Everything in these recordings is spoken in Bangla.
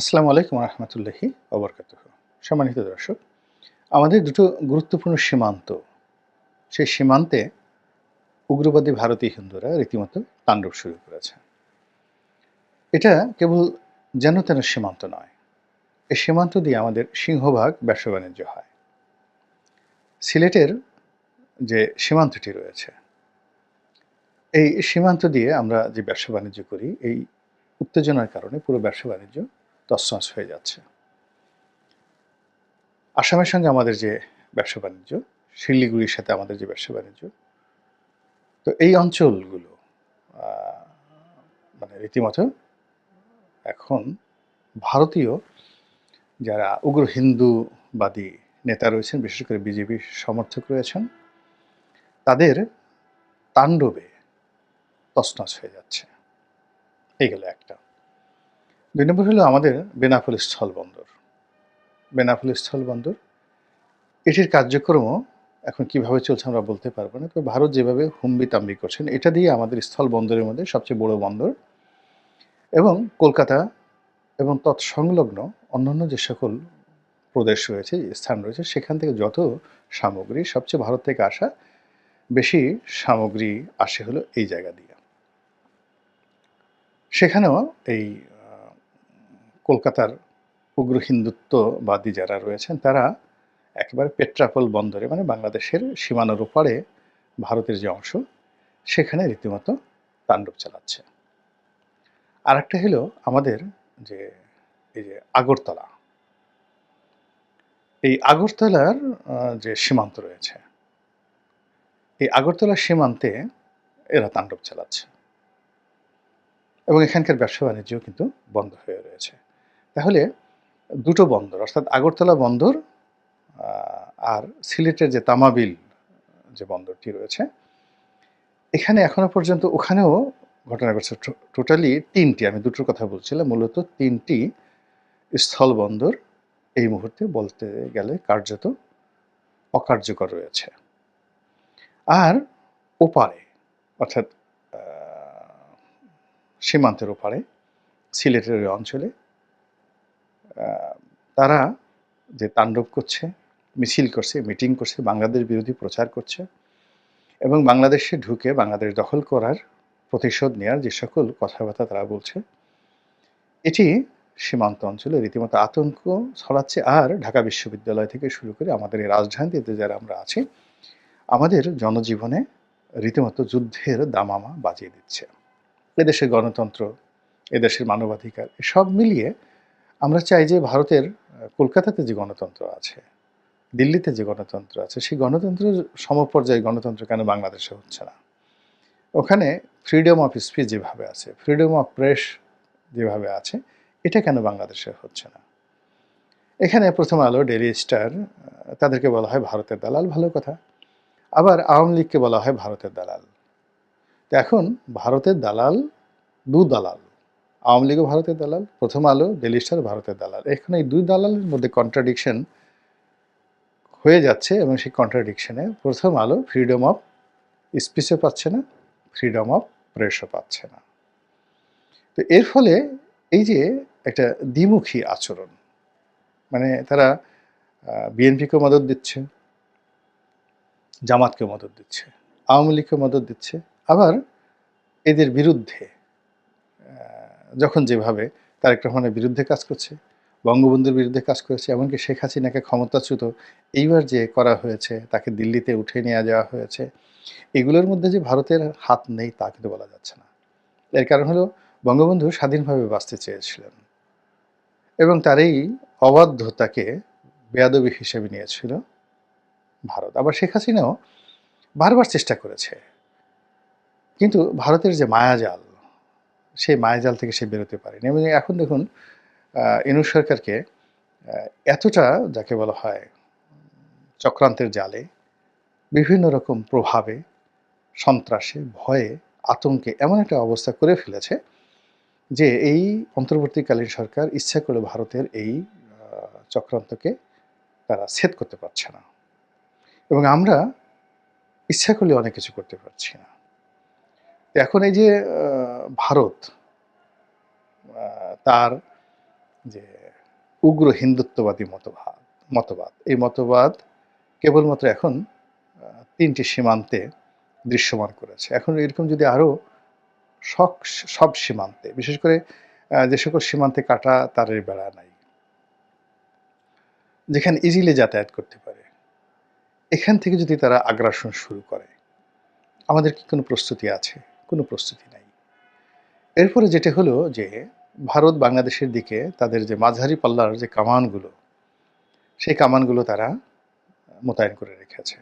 আসসালামু আলাইকুম রহমতুল্লাহি অবরকাত সম্মানিত দর্শক, আমাদের দুটো গুরুত্বপূর্ণ সীমান্ত। সেই সীমান্তে উগ্রবাদী ভারতীয় হিন্দুরা রীতিমতো তাণ্ডব শুরু করেছে। এটা কেবল যেন তেন সীমান্ত নয় এই সীমান্ত দিয়ে আমাদের সিংহভাগ ব্যবসা বাণিজ্য হয়। সিলেটের যে সীমান্তটি রয়েছে, এই সীমান্ত দিয়ে আমরা যে ব্যবসা বাণিজ্য করি, এই উত্তেজনার কারণে পুরো ব্যবসা বাণিজ্য তছনছ হয়ে যাচ্ছে। আসামের সঙ্গে আমাদের যে ব্যবসা বাণিজ্য, শিলিগুড়ির সাথে আমাদের যে ব্যবসা বাণিজ্য, তো এই অঞ্চলগুলো মানে রীতিমতো এখন ভারতীয় যারা উগ্র হিন্দুবাদী নেতা রয়েছেন, বিশেষ করে বিজেপির সমর্থক রয়েছেন, তাদের তাণ্ডবে তছনছ হয়ে যাচ্ছে। এই গেল একটা। দুই নম্বর হলো আমাদের বেনাফুল স্থল বন্দর। বেনাফুল স্থল বন্দর, এটির কার্যক্রমও এখন কীভাবে চলছে আমরা বলতে পারব না, তবে ভারত যেভাবে হুম্বি তাম্বি করছেন এটা দিয়ে আমাদের স্থল বন্দরের মধ্যে সবচেয়ে বড় বন্দর। এবং কলকাতা এবং তৎসংলগ্ন অন্যান্য যে সকল প্রদেশ রয়েছে, স্থান রয়েছে, সেখান থেকে যত সামগ্রী, সবচেয়ে ভারত থেকে আসা বেশি সামগ্রী আসে হলো এই জায়গা দিয়ে। সেখানেও এই কলকাতার উগ্র হিন্দুত্ববাদী যারা রয়েছেন, তারা একেবারে পেট্রাপোল বন্দরে মানে বাংলাদেশের সীমানার ওপারে ভারতের যে অংশ, সেখানে রীতিমতো তাণ্ডব চালাচ্ছে। আর একটা হলো আমাদের যে, এই যে আগরতলা। এই আগরতলার যে সীমান্ত রয়েছে, এই আগরতলা সীমান্তে এরা তাণ্ডব চালাচ্ছে। এবং এখানকার ব্যবসা বাণিজ্য কিন্তু বন্ধ হয়ে রয়েছে। তাহলে দুটো বন্দর, অর্থাৎ আগরতলা বন্দর আর সিলেটের যে তামাবিল যে বন্দরটি রয়েছে, এখানে এখনও পর্যন্ত ওখানেও ঘটনা ঘটছে। টোটালি তিনটি, আমি দুটোর কথা বলছিলাম, মূলত তিনটি স্থল বন্দর এই মুহূর্তে বলতে গেলে কার্যত অকার্যকর রয়েছে। আর ওপারে, অর্থাৎ সীমান্তের ওপারে, সিলেটের অঞ্চলে তারা যে তাণ্ডব করছে, মিছিল করছে, মিটিং করছে, বাংলাদেশ বিরোধী প্রচার করছে এবং বাংলাদেশে ঢুকে বাংলাদেশ দখল করার প্রতিশোধ নেওয়ার যে সকল কথাবার্তা তারা বলছে, এটি সীমান্ত অঞ্চলে রীতিমতো আতঙ্ক ছড়াচ্ছে। আর ঢাকা বিশ্ববিদ্যালয় থেকে শুরু করে আমাদের এই রাজধানীতে যারা আমরা আছি, আমাদের জনজীবনে রীতিমতো যুদ্ধের দামামা বাজিয়ে দিচ্ছে। এদেশের গণতন্ত্র, এদেশের মানবাধিকার সব মিলিয়ে আমরা চাই যে ভারতের কলকাতাতে যে গণতন্ত্র আছে, দিল্লিতে যে গণতন্ত্র আছে, সেই গণতন্ত্রের সমপর্যায়ে গণতন্ত্র কেন বাংলাদেশে হচ্ছে না? ওখানে ফ্রিডম অফ স্পিচ যেভাবে আছে ফ্রিডম অফ প্রেস যেভাবে আছে, এটা কেন বাংলাদেশে হচ্ছে না? এখানে প্রথম আলো ডেলি স্টার তাদেরকে বলা হয় ভারতের দালাল, ভালো কথা। আবার আওয়ামী লীগকে বলা হয় ভারতের দালাল। এখন ভারতের দালাল দু দালাল আওয়ামী লীগও ভারতের দালাল, প্রথম আলো ডেলি স্টার ভারতের দালাল। এখানে এই দুই দালালের মধ্যে কন্ট্রাডিকশন হয়ে যাচ্ছে এবং সেই কন্ট্রাডিকশনে প্রথম আলো ফ্রিডম অফ স্পিচও পাচ্ছে না ফ্রিডম অফ প্রেসও পাচ্ছে না। তো এর ফলে এই যে একটা দ্বিমুখী আচরণ মানে তারা বিএনপিকেও মদত দিচ্ছে, জামাতকেও মদত দিচ্ছে, আওয়ামী লীগকে মদত দিচ্ছে, আবার এদের বিরুদ্ধে যখন যেভাবে তারেক রহমানের বিরুদ্ধে কাজ করছে, বঙ্গবন্ধুর বিরুদ্ধে কাজ করেছে, এমনকি শেখ হাসিনাকে ক্ষমতাচ্যুত এইবার যে করা হয়েছে, তাকে দিল্লিতে উঠে নিয়ে যাওয়া হয়েছে, এগুলোর মধ্যে যে ভারতের হাত নেই তা কিন্তু বলা যাচ্ছে না। এর কারণ হলো বঙ্গবন্ধু স্বাধীনভাবে বাঁচতে চেয়েছিলেন এবং তার এই অবাধ্যতাকে বেয়াদবি হিসেবে নিয়েছিল ভারত। আবার শেখ হাসিনাও বারবার চেষ্টা করেছে। কিন্তু ভারতের যে মায়াজাল সেই মায়াজাল থেকে সে বেরোতে পারেনি। এবং এখন দেখুন ইনুস সরকারকে এতটা যাকে বলা হয় চক্রান্তের জালে, বিভিন্ন রকম প্রভাবে, সন্ত্রাসে, ভয়ে, আতঙ্কে এমন একটা অবস্থা করে ফেলেছে যে এই অন্তর্বর্তীকালীন সরকার ইচ্ছা করে ভারতের এই চক্রান্তকে তারা ছেদ করতে পারছে না। এবং আমরা ইচ্ছা করলে অনেক কিছু করতে পারছি না। এখন এই যে ভারত তার যে উগ্র হিন্দুত্ববাদী মতবাদ মতবাদ, এই মতবাদ কেবলমাত্র এখন তিনটি সীমান্তে দৃশ্যমান করেছে। এখন এরকম যদি আরও সব সব সীমান্তে, বিশেষ করে যে সকল সীমান্তে কাটা তারের বেড়া নাই, যেখানে ইজিলি যাতায়াত করতে পারে, এখান থেকে যদি তারা আগ্রাসন শুরু করে, আমাদের কি কোনো প্রস্তুতি আছে? কোনো প্রস্তুতি নাই। এরপরে যেটা হলো যে, ভারত বাংলাদেশের দিকে তাদের যে মাঝারি পাল্লার যে কামানগুলো, সেই কামানগুলো তারা মোতায়েন করে রেখেছে।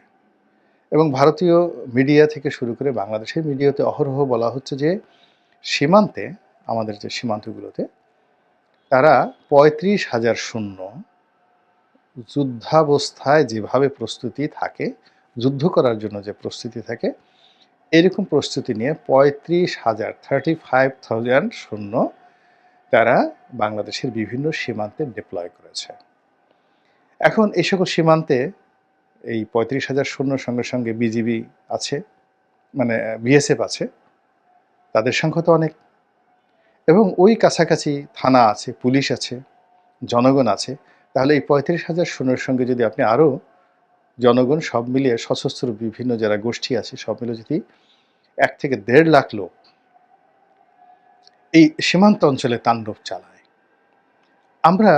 এবং ভারতীয় মিডিয়া থেকে শুরু করে বাংলাদেশের মিডিয়াতে অহরহ বলা হচ্ছে যে, সীমান্তে, আমাদের যে সীমান্তগুলোতে, তারা পঁয়ত্রিশ হাজার শূন্য যুদ্ধাবস্থায় যেভাবে প্রস্তুতি থাকে, যুদ্ধ করার জন্য যে প্রস্তুতি থাকে এরকম প্রস্তুতি নিয়ে পঁয়ত্রিশ হাজার থার্টি ফাইভ থাউজেন্ড শূন্য তারা বাংলাদেশের বিভিন্ন সীমান্তে ডিপ্লয় করেছে। এখন এই সকল সীমান্তে এই পঁয়ত্রিশ হাজার শূন্যর সঙ্গে সঙ্গে বিজিবি আছে মানে বিএসএফ আছে, তাদের সংখ্যা তো অনেক। এবং ওই কাছাকাছি থানা আছে, পুলিশ আছে, জনগণ আছে, তাহলে এই পঁয়ত্রিশ হাজার শূন্যের সঙ্গে যদি আপনি আরও জনগণ সব মিলিয়ে সশস্ত্র বিভিন্ন যারা গোষ্ঠী আছে, সব মিলে যদি এক থেকে দেড় লাখ লোক এই সীমান্ত অঞ্চলে তাণ্ডব চালায়, আমরা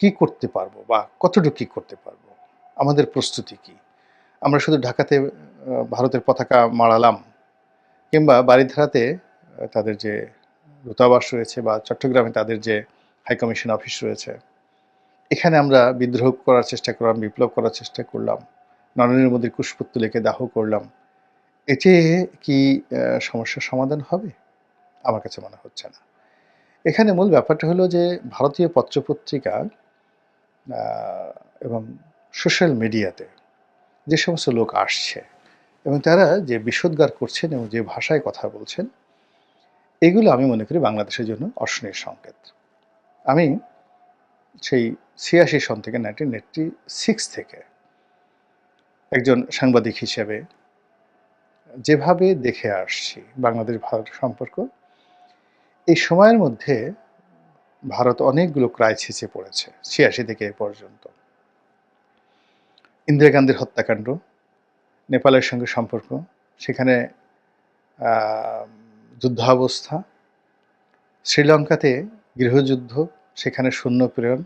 কি করতে পারব বা কতটুকু কি করতে পারব? আমাদের প্রস্তুতি কি? আমরা শুধু ঢাকাতে ভারতের পতাকা মারালাম কিংবা বাড়িধারাতে তাদের যে দূতাবাস রয়েছে বা চট্টগ্রামে তাদের যে হাইকমিশন অফিস রয়েছে এখানে আমরা বিদ্রোহ করার চেষ্টা করলাম, বিপ্লব করার চেষ্টা করলাম নরেন্দ্র মোদীর কুশপুত্তলিকে দাহ করলাম। এতে কি সমস্যার সমাধান হবে? আমার কাছে মনে হচ্ছে না। এখানে মূল ব্যাপারটা হলো যে ভারতীয় পত্রপত্রিকা এবং সোশ্যাল মিডিয়াতে যে সমস্ত লোক আসছে এবং তারা যে বিষোদ্গার করছেন এবং যে ভাষায় কথা বলছেন, এগুলো আমি মনে করি বাংলাদেশের জন্য অশনীয় সংকেত। আমি সেই ছিয়াশি সন থেকে নাইনটিন এইটটি সিক্স থেকে একজন সাংবাদিক হিসেবে যেভাবে দেখে আসছি বাংলাদেশ ভারত সম্পর্ক, এই সময়ের মধ্যে ভারত অনেকগুলো ক্রাইসিসে পড়েছে, ছিয়াশি থেকে এ পর্যন্ত। ইন্দিরা গান্ধীর হত্যাকাণ্ড, নেপালের সঙ্গে সম্পর্ক, সেখানে যুদ্ধাবস্থা, শ্রীলঙ্কাতে গৃহযুদ্ধ সেখানে সৈন্য প্রেরণ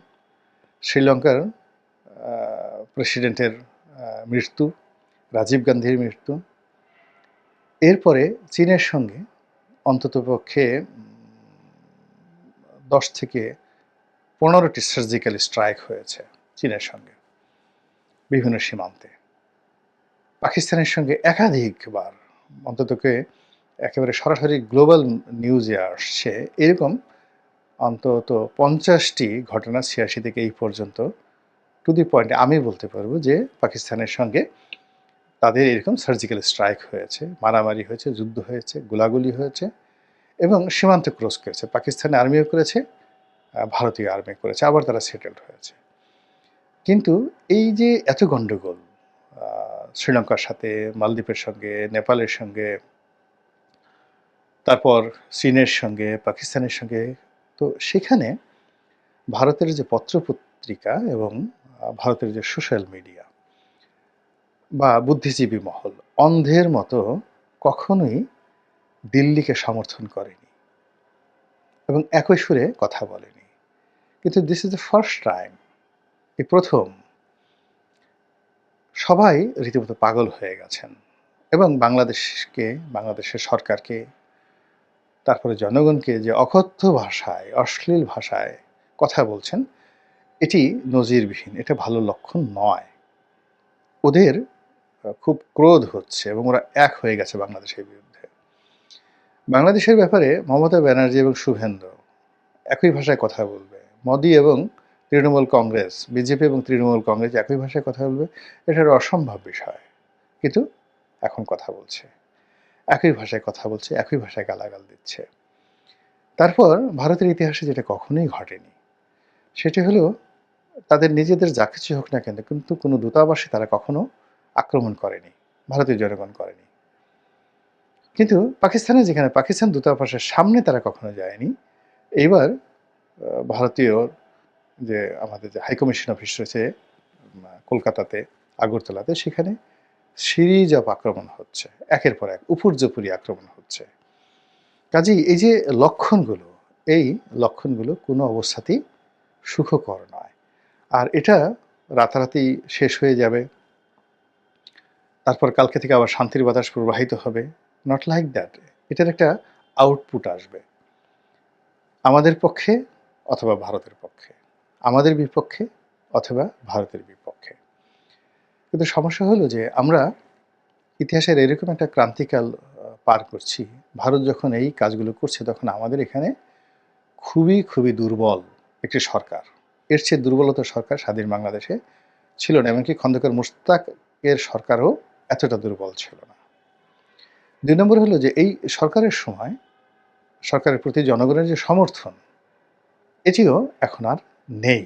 শ্রীলঙ্কার প্রেসিডেন্টের মৃত্যু, রাজীব গান্ধীর মৃত্যু। এরপরে চীনের সঙ্গে অন্ততপক্ষে দশ থেকে পনেরোটি সার্জিক্যাল স্ট্রাইক হয়েছে চীনের সঙ্গে বিভিন্ন সীমান্তে। পাকিস্তানের সঙ্গে একাধিকবার অন্ততকে একেবারে সরাসরি গ্লোবাল নিউজে আসছে, এরকম অন্তত পঞ্চাশটি ঘটনা ছিয়াশি থেকে এই পর্যন্ত টু দি পয়েন্টে আমি বলতে পারব যে পাকিস্তানের সঙ্গে তাদের এরকম সার্জিক্যাল স্ট্রাইক হয়েছে, মারামারি হয়েছে, যুদ্ধ হয়েছে, গোলাগুলি হয়েছে এবং সীমান্ত ক্রস করেছে। পাকিস্তানি আর্মিও করেছে ভারতীয় আর্মি করেছে, আবার তারা সেটেলড হয়েছে। কিন্তু এই যে এত গণ্ডগোল শ্রীলঙ্কার সাথে, মালদ্বীপের সঙ্গে, নেপালের সঙ্গে, তারপর চীনের সঙ্গে, পাকিস্তানের সঙ্গে তো সেখানে ভারতের যে পত্রপত্রিকা এবং ভারতের যে সোশ্যাল মিডিয়া বা বুদ্ধিজীবী মহল, অন্ধের মতো কখনোই দিল্লিকে সমর্থন করেনি এবং একই সুরে কথা বলেনি। কিন্তু this is the first time এই প্রথম সবাই রীতিমতো পাগল হয়ে গেছেন এবং বাংলাদেশকে, বাংলাদেশের সরকারকে তারপরে জনগণকে যে অকথ্য ভাষায়, অশ্লীল ভাষায় কথা বলছেন, এটি নজিরবিহীন, এটা ভালো লক্ষণ নয়। ওদের খুব ক্রোধ হচ্ছে এবং ওরা এক হয়ে গেছে বাংলাদেশের বিরুদ্ধে। বাংলাদেশের ব্যাপারে মমতা ব্যানার্জি এবং শুভেন্দ্র একই ভাষায় কথা বলবে। মোদি এবং তৃণমূল কংগ্রেস, বিজেপি এবং তৃণমূল কংগ্রেস একই ভাষায় কথা বলবে এটা অসম্ভব বিষয়। কিন্তু এখন কথা বলছে। একই ভাষায় কথা বলছে, একই ভাষায় গালাগাল দিচ্ছে। তারপর ভারতের ইতিহাসে যেটা কখনোই ঘটেনি, সেটি হলো তাদের নিজেদের যা কিছু হোক না কেন, কিন্তু কোনো দূতাবাসে তারা কখনো আক্রমণ করেনি, ভারতীয় জনগণ করেনি। কিন্তু পাকিস্তানে যেখানে পাকিস্তান দূতাবাসের সামনে তারা কখনো যায়নি, এইবার ভারতীয় যে আমাদের যে হাইকমিশন অফিস রয়েছে কলকাতাতে, আগরতলাতে, সেখানে সিরিজ অফ আক্রমণ হচ্ছে, একের পর এক উপর্যপুরি আক্রমণ হচ্ছে। কাজেই এই যে লক্ষণগুলো, এই লক্ষণগুলো কোনো অবস্থাতেই সুখকর নয়। আর এটা রাতারাতি শেষ হয়ে যাবে। তারপর কালকে থেকে আবার শান্তির বাতাস প্রবাহিত হবে। নট লাইক দ্যাট এটার একটা আউটপুট আসবে। আমাদের পক্ষে অথবা ভারতের পক্ষে, আমাদের বিপক্ষে অথবা ভারতের বিপক্ষে। কিন্তু সমস্যা হলো যে আমরা ইতিহাসের এরকম একটা ক্রান্তিকাল পার করছি। ভারত যখন এই কাজগুলো করছে তখন আমাদের এখানে খুবই খুবই দুর্বল একটি সরকার। এর চেয়ে দুর্বলতা সরকার স্বাধীন বাংলাদেশে ছিল না, এমনকি খন্দকার মুশতাকের সরকারও এতটা দুর্বল ছিল না। দুই নম্বর হলো যে এই সরকারের সময় সরকারের প্রতি জনগণের যে সমর্থন, এটিও এখন আর নেই।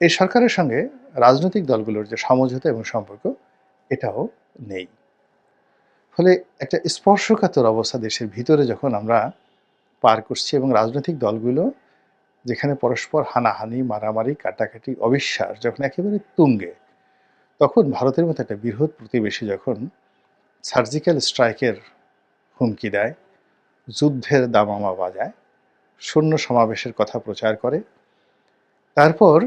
এই সরকারের সঙ্গে রাজনৈতিক দলগুলোর যে সমঝোতা এবং সম্পর্ক, এটাও নেই। ফলে একটা স্পর্শকাতর অবস্থা দেশের ভিতরে যখন আমরা পার করছি এবং রাজনৈতিক দলগুলো যেখানে পরস্পর হানাহানি, মারামারি, কাটাকাটি, অবিশ্বাস যখন একেবারে তুঙ্গে, তখন ভারতের মতো একটা বৃহৎ প্রতিবেশী যখন সার্জিক্যাল স্ট্রাইকের হুমকি দেয়, যুদ্ধের দামামা বাজায় সৈন্য সমাবেশের কথা প্রচার করে, তারপর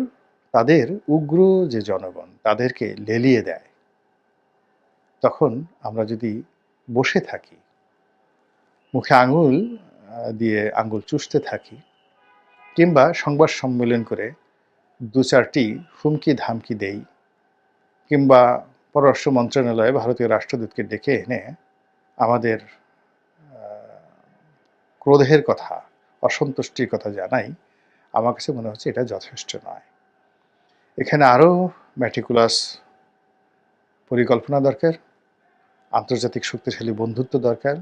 তাদের উগ্র যে জনগণ তাদেরকে লেলিয়ে দেয়। তখন আমরা যদি বসে থাকি, মুখে আঙুল দিয়ে আঙুল চুষতে থাকি, কিংবা সংবাদ সম্মেলন করে দু চারটি হুমকি ধামকি দেই, কিংবা পররাষ্ট্র মন্ত্রণালয়ে ভারতীয় রাষ্ট্রদূতকে ডেকে এনে আমাদের ক্রোধের কথা, অসন্তুষ্টির কথা জানাই, আমার কাছে মনে হচ্ছে এটা যথেষ্ট নয়। এখানে আরও ম্যাটিকুলাস পরিকল্পনা দরকার, আন্তর্জাতিক শক্তিশালী বন্ধুত্ব দরকার,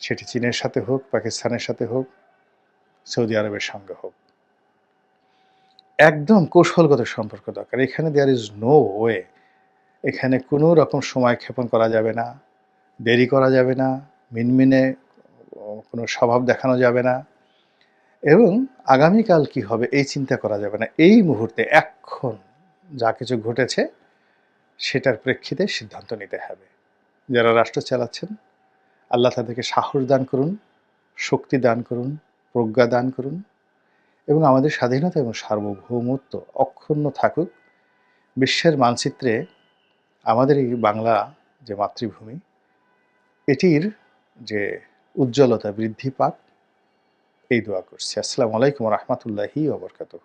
সেটি চীনের সাথে হোক, পাকিস্তানের সাথে হোক, সৌদি আরবের সঙ্গে হোক। একদম কৌশলগত সম্পর্ক দরকার। এখানে দেয়ার ইজ নো ওয়ে এখানে কোনো রকম সময় ক্ষেপণ করা যাবে না, দেরি করা যাবে না, মিনমিনে কোনো স্বভাব দেখানো যাবে না। এবং আগামীকাল কি হবে এই চিন্তা করা যাবে না। এই মুহূর্তে এখন যা কিছু ঘটেছে, সেটার প্রেক্ষিতে সিদ্ধান্ত নিতে হবে। যারা রাষ্ট্র চালাচ্ছেন, আল্লাহ তাদেরকে সাহস দান করুন, শক্তি দান করুন, প্রজ্ঞা দান করুন এবং আমাদের স্বাধীনতা এবং সার্বভৌমত্ব অক্ষুণ্ণ থাকুক। বিশ্বের মানচিত্রে আমাদের এই বাংলা যে মাতৃভূমি, এটির যে উজ্জ্বলতা বৃদ্ধি পাক এই দোয়া করছি। আসসালামু আলাইকুম রহমতুল্লাহি ওবরকাতুহ